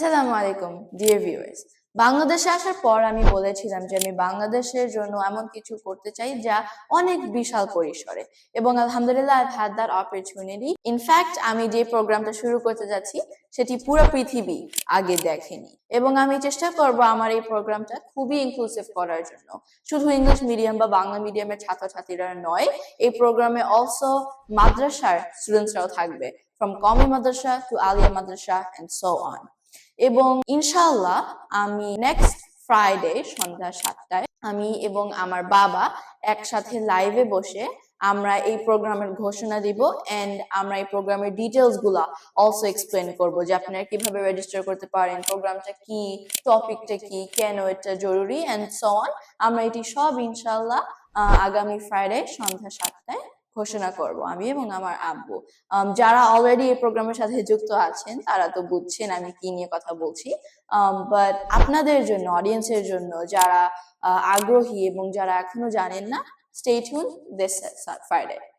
আসসালামু আলাইকুম dear viewers বাংলাদেশে আসার পর আমি বলেছিলাম যে আমি বাংলাদেশের জন্য এমন কিছু করতে চাই যা অনেক বিশাল পরিসরে এবং আলহামদুলিল্লাহ I had that opportunity in fact আমি যে প্রোগ্রামটা শুরু করতে যাচ্ছি, সেটি পুরো পৃথিবী আগে দেখেনি এবং আমি চেষ্টা করব আমার এই প্রোগ্রামটা খুবই ইনক্লুসিভ করার জন্য। শুধু ইংলিশ মিডিয়াম বা বাংলা মিডিয়ামের ছাত্রছাত্রীরা নয়, এই প্রোগ্রামে অলসো মাদ্রাসার স্টুডেন্টসরাও থাকবে from Qaumi madrasa to Aliya madrasa and so on এবং ইনশাআল্লাহ আমি নেক্সট ফ্রাইডে সন্ধ্যা সাতটায় আমি এবং আমার বাবা একসাথে লাইভে বসে আমরা এই প্রোগ্রামের ঘোষণা দিব এন্ড আমরা এই প্রোগ্রামের ডিটেলসগুলা অলসো এক্সপ্লেন করব যে আপনারা কীভাবে রেজিস্টার করতে পারেন, প্রোগ্রামটা কি টপিকটা কি, কেন এটা জরুরি এন্ড সো অন আমরা এটি সব ইনশাল্লাহ আগামী ফ্রাইডে সন্ধ্যা সাতটায় ঘোষণা করব আমি এবং আমার আব্বু। যারা অলরেডি এই প্রোগ্রামের সাথে যুক্ত আছেন তারা তো বুঝছেন আমি কি নিয়ে কথা বলছি। বাট আপনাদের জন্য অডিয়েন্সের জন্য যারা আগ্রহী এবং যারা এখনও জানেন না স্টে টিউন দিস ফ্রাইডে